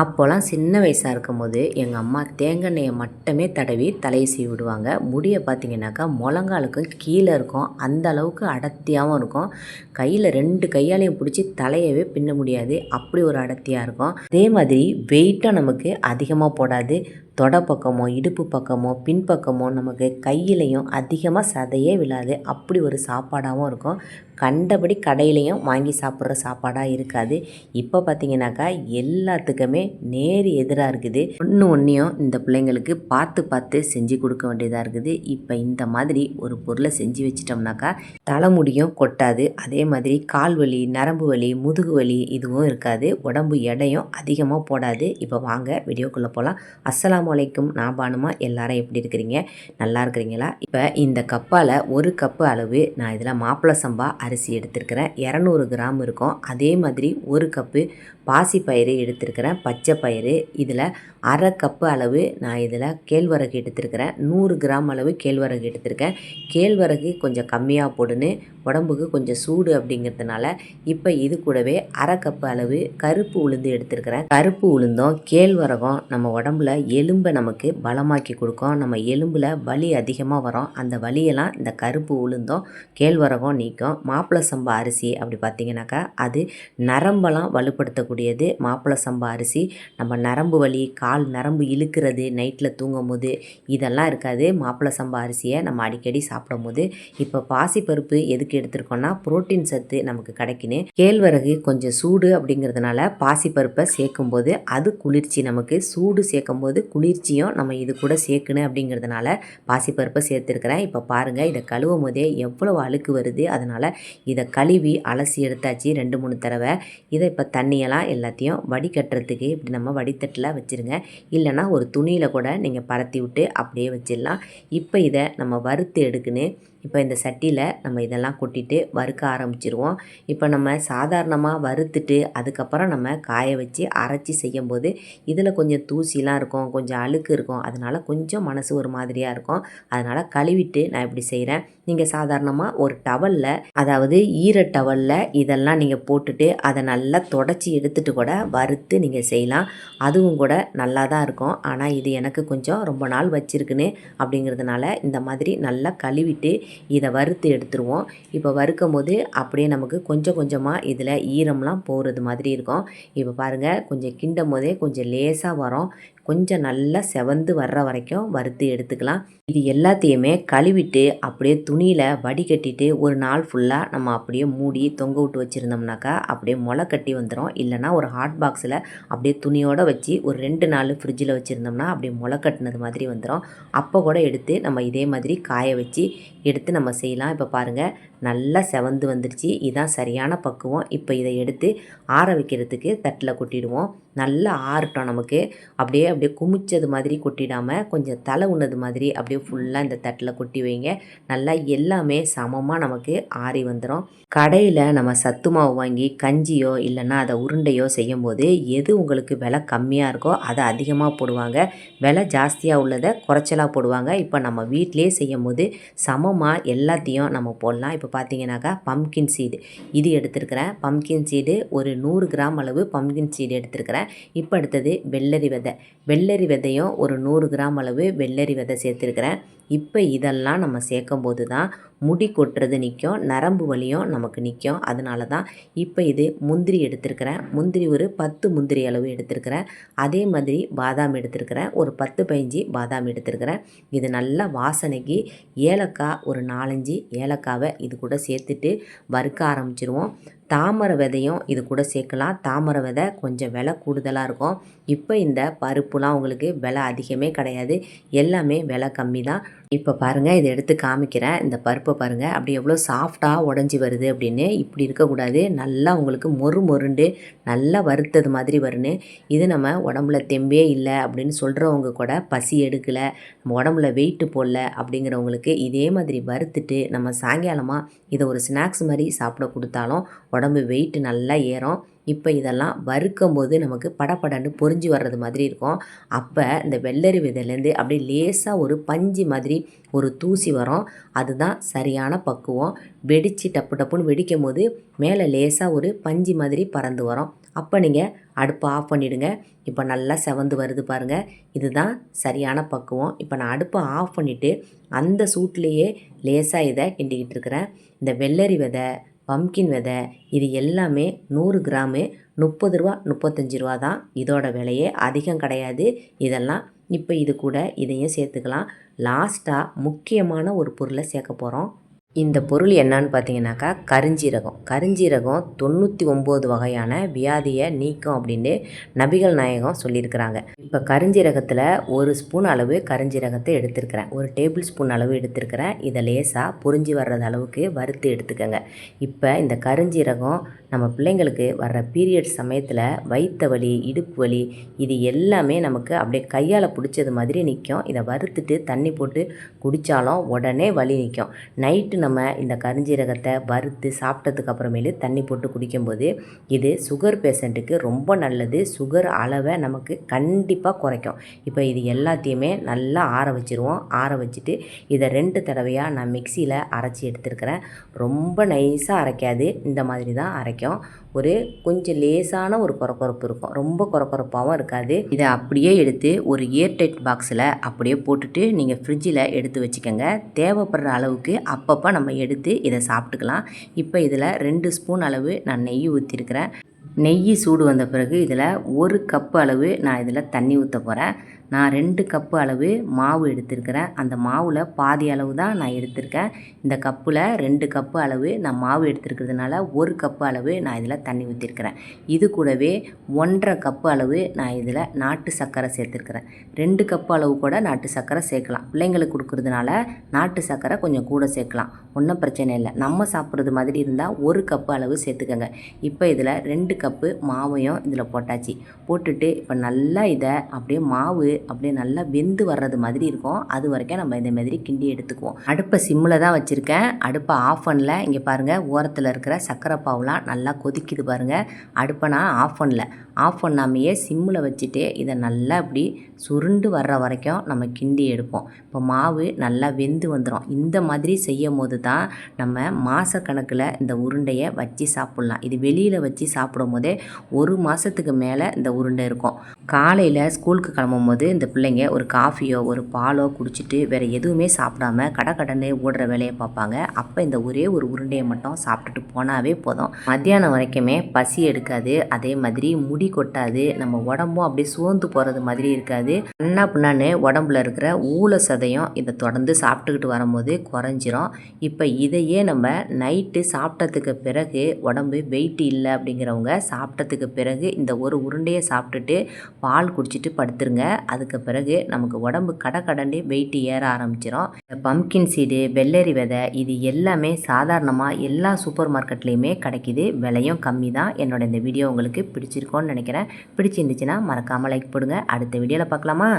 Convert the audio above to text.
அப்போல்லாம் சின்ன வயசாக இருக்கும்போது எங்கள் அம்மா தேங்காய் எண்ணெயை மட்டுமே தடவி தலையை சீவி விடுவாங்க. முடியை பார்த்தீங்கன்னாக்கா முழங்காலுக்கும் கீழே இருக்கும். அந்த அளவுக்கு அடர்த்தியாகவும் இருக்கும். கையில் ரெண்டு கையாலையும் பிடிச்சி தலையவே பின்ன முடியாது. அப்படி ஒரு அடர்த்தியாக இருக்கும். அதே மாதிரி வெயிட்டும் நமக்கு அதிகமாக போடாது. தொட பக்கமோ இடுப்பு பக்கமோ பின்பக்கமோ நமக்கு கையிலையும் அதிகமாக சதையே விழாது. அப்படி ஒரு சாப்பாடாகவும் இருக்கும். கண்டபடி கடையிலையும் வாங்கி சாப்பிட்ற சாப்பாடாக இருக்காது. இப்போ பார்த்திங்கனாக்கா எல்லாத்துக்குமே நேர் எதிராக இருக்குது. ஒன்று ஒன்றையும் இந்த பிள்ளைங்களுக்கு பார்த்து பார்த்து செஞ்சு கொடுக்க வேண்டியதாக இருக்குது. இப்போ இந்த மாதிரி ஒரு பொருளை செஞ்சு வச்சிட்டோம்னாக்கா தலைமுடியும் கொட்டாது. அதே மாதிரி கால் வலி நரம்பு வலி முதுகு வலி இதுவும் இருக்காது. உடம்பு எடையும் அதிகமாக போடாது. இப்போ வாங்க வீடியோக்குள்ளே போகலாம் அஸ்ஸலாமு அலைக்கும். நான் பானுமா எல்லாரும் எப்படி இருக்கிறீங்க? நல்லா இருக்கிறீங்களா? இப்போ இந்த கப்பால் ஒரு கப்பு அளவு நான் இதில் மாப்பிள சம்பா அரிசி எடுத்திருக்கிறேன். இரநூறு கிராம் இருக்கும். அதே மாதிரி ஒரு கப்பு பாசிப்பயிறு எடுத்திருக்கிறேன் பச்சை பயிறு. இதில் அரை கப்பு அளவு நான் இதில் கேழ்வரகு எடுத்திருக்கிறேன். நூறு கிராம் அளவு கேழ்வரகு எடுத்திருக்கேன். கேழ்வரகு கொஞ்சம் கம்மியாக போடுன்னு உடம்புக்கு கொஞ்சம் சூடு அப்படிங்கிறதுனால இப்போ இது கூடவே அரை கப்பு அளவு கருப்பு உளுந்து எடுத்திருக்கிறேன். கருப்பு உளுந்தும் கேழ்வரகம் நம்ம உடம்புல எலும்பை நமக்கு பலமாக்கி கொடுக்கும். நம்ம எலும்பில் வலி அதிகமாக வரும். அந்த வலியெல்லாம் இந்த கருப்பு உளுந்தும் கேழ்வரகம் நீக்கும். மாப்பிள சம்பா அரிசி அப்படி பார்த்தீங்கன்னாக்கா அது நரம்பெல்லாம் வலுப்படுத்தக்கூடியது மாப்பிள சம்பா அரிசி நம்ம நரம்பு வலி கால் நரம்பு இழுக்கிறது நைட்டில் தூங்கும் போது இதெல்லாம் இருக்காது. மாப்பிள சம்பா அரிசியை நம்ம அடிக்கடி சாப்பிடும் போது இப்போ பாசிப்பருப்பு எதுக்கு எடுத்திருக்கோம்னா புரோட்டீன் சத்து நமக்கு கிடைக்குன்னு. கேழ்வரகு கொஞ்சம் சூடு அப்படிங்கிறதுனால பாசிப்பருப்பை சேர்க்கும் போது அது குளிர்ச்சி நமக்கு. சூடு சேர்க்கும் போது குளிர்ச்சியும் நம்ம இது கூட சேர்க்கணும் அப்படிங்கிறதுனால பாசிப்பருப்பை சேர்த்துருக்கிறேன். இப்போ பாருங்கள் இதை கழுவும் போதே எவ்வளோ அழுக்கு வருது. அதனால் இதை கழுவி அலசி எடுத்தாச்சு ரெண்டு மூணு தடவை. இதை இப்போ தண்ணியெல்லாம் எல்லாத்தையும் வடிகட்டுறதுக்கு இப்படி நம்ம வடித்தட்டில் வச்சுருங்க. இல்லைன்னா ஒரு துணியில் கூட நீங்கள் பரத்தி விட்டு அப்படியே வச்சிடலாம். இப்போ இதை நம்ம வறுத்து எடுக்குன்னு இப்போ இந்த சட்டியில் நம்ம இதெல்லாம் கொட்டிட்டு வறுக்க ஆரம்பிச்சிருவோம். இப்போ நம்ம சாதாரணமாக வறுத்துட்டு அதுக்கப்புறம் நம்ம காய வச்சு அரைச்சி செய்யும்போது இதில் கொஞ்சம் தூசிலாம் இருக்கும் கொஞ்சம் அழுக்கு இருக்கும். அதனால் கொஞ்சம் மனசு ஒரு மாதிரியாக இருக்கும். அதனால் கழுவிட்டு நான் இப்படி செய்கிறேன் நீங்கள் சாதாரணமாக ஒரு டவலில் அதாவது ஈர டவலில் இதெல்லாம் நீங்கள் போட்டுட்டு அதை நல்லா தொடச்சி எடுத்துகிட்டு கூட வறுத்து நீங்கள் செய்யலாம். அதுவும் கூட நல்லா தான் இருக்கும். ஆனால் இது எனக்கு கொஞ்சம் ரொம்ப நாள் வச்சிருக்குன்னு அப்படிங்கிறதுனால இந்த மாதிரி நல்லா கழுவிட்டு இதை வறுத்து எடுத்துருவோம். இப்போ வறுக்கும் போது அப்படியே நமக்கு கொஞ்சம் கொஞ்சமாக இதில் ஈரம்லாம் போகிறது மாதிரி இருக்கும். இப்போ பாருங்கள் கொஞ்சம் கிண்டும் போதே கொஞ்சம் லேசாக வரும். கொஞ்சம் நல்லா செவந்து வர்ற வரைக்கும் வறுத்து எடுத்துக்கலாம். இது எல்லாத்தையுமே கழுவிட்டு அப்படியே துணியில் வடிகட்டிட்டு ஒரு நாள் ஃபுல்லாக நம்ம அப்படியே மூடி தொங்க விட்டு வச்சுருந்தோம்னாக்கா அப்படியே முளை கட்டி வந்துடும் இல்லைனா ஒரு ஹாட் பாக்ஸில் அப்படியே துணியோடு வச்சு ஒரு ரெண்டு நாள் ஃப்ரிட்ஜில் வச்சுருந்தோம்னா அப்படியே முளை கட்டினது மாதிரி வந்துடும் அப்போ கூட எடுத்து நம்ம இதே மாதிரி காய வச்சு எடுத்து நம்ம செய்யலாம். இப்போ பாருங்கள் நல்லா செவந்து வந்துருச்சு இதான் சரியான பக்குவம். இப்போ இதை எடுத்து ஆற வைக்கிறதுக்கு தட்டில் கொட்டிடுவோம். நல்லா ஆறட்டும் நமக்கு. அப்படியே அப்படியே குமிச்சது மாதிரி கொட்டிடாமல் கொஞ்சம் தலை உண்ணது மாதிரி அப்படியே ஃபுல்லாக இந்த தட்டில் கொட்டி வைங்க. நல்லா எல்லாமே சமமாக நமக்கு ஆறி வந்துடும் கடையில் நம்ம சத்து மாவு வாங்கி கஞ்சியோ இல்லைன்னா அதை உருண்டையோ செய்யும் போது எது உங்களுக்கு விலை கம்மியாக இருக்கோ அதை அதிகமாக போடுவாங்க. விலை ஜாஸ்தியாக உள்ளதை குறைச்சலாக போடுவாங்க. இப்போ நம்ம வீட்டிலே செய்யும் போது சமமாக எல்லாத்தையும் நம்ம போடலாம். இப்போ பார்த்தீங்கன்னாக்கா பம்கின் சீடு இது எடுத்துருக்கிறேன். பம்கின் சீடு ஒரு நூறு கிராம் அளவு பம்கின் சீடு எடுத்துருக்கிறேன். இப்போ அடுத்தது வெள்ளரி விதை. வெள்ளரி விதையும் ஒரு நூறு கிராம் அளவு வெள்ளரி விதை சேர்த்துருக்கிறேன். இப்போ இதெல்லாம் நம்ம சேர்க்கும் போது தான் முடி கொட்டுறது நிற்கும் நரம்பு வலியும் நமக்கு நிற்கும். அதனால தான் இப்போ இது முந்திரி எடுத்திருக்கிறேன். முந்திரி ஒரு பத்து முந்திரி அளவு எடுத்திருக்கிறேன். அதே மாதிரி பாதாம் எடுத்திருக்கிறேன். ஒரு பத்து பதிஞ்சு பாதாம் எடுத்திருக்கிறேன். இது நல்லா வாசனைக்கு ஏலக்காய் ஒரு நாலஞ்சு ஏலக்காவை இது கூட சேர்த்துட்டு வறுக்க ஆரம்பிச்சிருவோம். தாமரை விதையும் இது கூட சேர்க்கலாம். தாமரை விதை கொஞ்சம் விலை கூடுதலாக இருக்கும். இப்போ இந்த பருப்புலாம் உங்களுக்கு விலை அதிகமே கிடையாது. எல்லாமே விலை கம்மி தான். இப்போ பாருங்கள் இதை எடுத்து காமிக்கிறேன். இந்த பருப்பை பாருங்கள் அப்படி எவ்வளோ சாஃப்டாக உடஞ்சி வருது அப்படின்னு. இப்படி இருக்கக்கூடாது. நல்லா உங்களுக்கு மொறு மொருண்டு நல்லா வறுத்தது மாதிரி வருன்னு. இது நம்ம உடம்புல தெம்பே இல்லை அப்படின்னு சொல்கிறவங்க கூட பசி எடுக்கலை நம்ம உடம்புல வெயிட்டு போடல அப்படிங்கிறவங்களுக்கு இதே மாதிரி வறுத்துட்டு நம்ம சாயங்காலமாக இதை ஒரு ஸ்நாக்ஸ் மாதிரி சாப்பிட கொடுத்தாலும் உடம்பு வெயிட் நல்லா ஏறும். இப்போ இதெல்லாம் வறுக்கும் போது நமக்கு படபடன்னு பொரிஞ்சு வர்றது மாதிரி இருக்கும். அப்போ இந்த வெள்ளரி விதையிலேருந்து அப்படியே லேசாக ஒரு பஞ்சு மாதிரி ஒரு தூசி வரும். அதுதான் சரியான பக்குவம். வெடித்து டப்பு டப்புன்னு வெடிக்கும் போது மேலே லேசாக ஒரு பஞ்சு மாதிரி பறந்து வரும். அப்போ நீங்கள் அடுப்பை ஆஃப் பண்ணிவிடுங்க இப்போ நல்லா செவந்து வருது பாருங்கள் இதுதான் சரியான பக்குவம். இப்போ நான் அடுப்பை ஆஃப் பண்ணிவிட்டு அந்த சூட்லேயே லேசாக இதை கிண்டிக்கிட்டு இருக்கிறேன். இந்த வெள்ளரி விதை பம்கின் விதை இது எல்லாமே நூறு கிராமு முப்பது ரூபா முப்பத்தஞ்சு ரூபா தான். இதோட விலையே அதிகம் கிடையாது. இதெல்லாம் இப்போ இது கூட இதையும் சேர்த்துக்கலாம். லாஸ்ட்டாக முக்கியமான ஒரு பொருளை சேர்க்க போகிறோம் இந்த பொருள் என்னன்னு பார்த்தீங்கன்னாக்கா கருஞ்சீரகம். கருஞ்சீரகம் தொண்ணூற்றி ஒம்பது வகையான வியாதியை நீக்கும் அப்படின்னு நபிகள் நாயகம் சொல்லியிருக்கிறாங்க. இப்போ கருஞ்சீரகத்தில் ஒரு ஸ்பூன் அளவு கருஞ்சீரகத்தை எடுத்திருக்கிறேன். ஒரு டேபிள் ஸ்பூன் அளவு எடுத்திருக்கிறேன். இதை லேசாக புரிஞ்சு வர்றது அளவுக்கு வறுத்து எடுத்துக்கோங்க. இப்போ இந்த கருஞ்சீரகம் நம்ம பிள்ளைங்களுக்கு வர்ற பீரியட் சமயத்தில் வயிற்று வலி இடுப்பு வலி இது எல்லாமே நமக்கு அப்படியே கையால் பிடிச்சது மாதிரி நிற்கும் இதை வறுத்துட்டு தண்ணி போட்டு குடித்தாலும் உடனே வலி நிற்கும் நைட்டு நம்ம இந்த கருஞ்சீரகத்தை வறுத்து சாப்பிட்டதுக்கு அப்புறமேலு தண்ணி போட்டு குடிக்கும்போது இது சுகர் பேஷண்ட்டுக்கு ரொம்ப நல்லது. சுகர் அளவை நமக்கு கண்டிப்பாக குறைக்கும். இப்போ இது எல்லாத்தையுமே நல்லா ஆற வச்சுருவோம். ஆற வச்சுட்டு இதை ரெண்டு தடவையாக நான் மிக்சியில் அரைச்சி எடுத்துருக்கிறேன். ரொம்ப நைஸாக அரைக்காது. இந்த மாதிரி தான் அரைக்கும். ஒரு கொஞ்சம் லேசான ஒரு கொரகொரப்பு இருக்கும். ரொம்ப கொரகொரப்பாகவும் இருக்காது. இதை அப்படியே எடுத்து ஒரு ஏர்டைட் பாக்ஸில் அப்படியே போட்டுட்டு நீங்கள் ஃப்ரிட்ஜில் எடுத்து வச்சுக்கோங்க. தேவைப்படுற அளவுக்கு அப்பப்போ நம்ம எடுத்து இதை சாப்பிட்டுக்கலாம். இப்போ இதில் ரெண்டு ஸ்பூன் அளவு நான் நெய் ஊற்றிருக்கிறேன் நெய் சூடு வந்த பிறகு இதில் ஒரு கப் அளவு நான் இதில் தண்ணி ஊற்ற போகிறேன் நான் ரெண்டு கப்பு அளவு மாவு எடுத்திருக்கிறேன். அந்த மாவில் பாதி அளவு தான் நான் எடுத்திருக்கேன். இந்த கப்பில் ரெண்டு கப்பு அளவு நான் மாவு எடுத்திருக்கிறதுனால ஒரு கப்பு அளவு நான் இதில் தண்ணி ஊற்றிருக்கிறேன் இது கூடவே ஒன்றரை கப்பு அளவு நான் இதில் நாட்டு சர்க்கரை சேர்த்துருக்கிறேன். ரெண்டு கப்பு அளவு கூட நாட்டு சர்க்கரை சேர்க்கலாம். பிள்ளைங்களுக்கு கொடுக்கறதுனால நாட்டு சர்க்கரை கொஞ்சம் கூட சேர்க்கலாம். ஒன்றும் பிரச்சனை இல்லை. நம்ம சாப்பிட்றது மாதிரி இருந்தால் ஒரு கப்பு அளவு சேர்த்துக்கோங்க. இப்போ இதில் ரெண்டு கப்பு மாவையும் இதில் போட்டாச்சு. போட்டுட்டு இப்போ நல்லா இதை அப்படியே மாவு அப்படியே நல்லா வெந்து வர்றது மாதிரி இருக்கும். அது வரைக்கும் நம்ம இந்த மாதிரி கிண்டி எடுத்துக்குவோம். அடுப்பை சிம்மில் தான் வச்சுருக்கேன். அடுப்பை ஆஃப் பண்ணல. இங்கே பாருங்கள் ஓரத்தில் இருக்கிற சர்க்கரை பாவுலாம் நல்லா கொதிக்குது பாருங்கள் அடுப்பை நான் ஆஃப் பண்ணல. ஆஃப் பண்ணாமையே சிம்மில் வச்சுட்டு இதை நல்லா இப்படி சுருண்டு வர்ற வரைக்கும் நம்ம கிண்டி எடுப்போம். இப்போ மாவு நல்லா வெந்து வந்துடும் இந்த மாதிரி செய்யும் போது தான் நம்ம மாதக்கணக்கில் இந்த உருண்டையை வச்சு சாப்பிட்லாம். இது வெளியில் வச்சு சாப்பிடும் போதே ஒரு மாதத்துக்கு மேலே இந்த உருண்டை இருக்கும். காலையில் ஸ்கூலுக்கு கிளம்பும் போது இந்த பிள்ளைங்க ஒரு காஃபியோ ஒரு பாலோ குடிச்சிட்டு வேறு எதுவுமே சாப்பிடாம கடை கடனே ஓடுற வேலையை பார்ப்பாங்க. அப்போ இந்த ஒரே ஒரு உருண்டையை மட்டும் சாப்பிட்டுட்டு போனாவே போதும். மத்தியானம் வரைக்குமே பசி எடுக்காது. அதே மாதிரி முடி கொட்டாது நம்ம உடம்பும் அப்படியே சோர்ந்து போகிறது மாதிரி இருக்காது. அண்ணா பின்னான்னு உடம்புல இருக்கிற ஊல சதையும் இதை தொடர்ந்து சாப்பிட்டுக்கிட்டு வரும்போது குறைஞ்சிரும். இப்போ இதையே நம்ம நைட்டு சாப்பிட்டதுக்கு பிறகு உடம்பு வெயிட் இல்லை அப்படிங்கிறவங்க சாப்பிட்டதுக்கு பிறகு இந்த ஒரு உருண்டையை சாப்பிட்டுட்டு பால் குடிச்சிட்டு படுத்துருங்க. அதுக்கு பிறகு நமக்கு உடம்பு கடை கடண்டே வெயிட் ஏற ஆரம்பிச்சிடும் இந்த பம்கின் சீடு வெள்ளரி விதை இது எல்லாமே சாதாரணமாக எல்லா சூப்பர் மார்க்கெட்லேயுமே கிடைக்கிது. விலையும் கம்மி தான் என்னோட இந்த வீடியோ உங்களுக்கு பிடிச்சிருக்கோன்னு நினைக்கிறேன். பிடிச்சிருந்துச்சுன்னா மறக்காமல் லைக் போடுங்க. அடுத்த வீடியோவில் பார்க்கலாமா?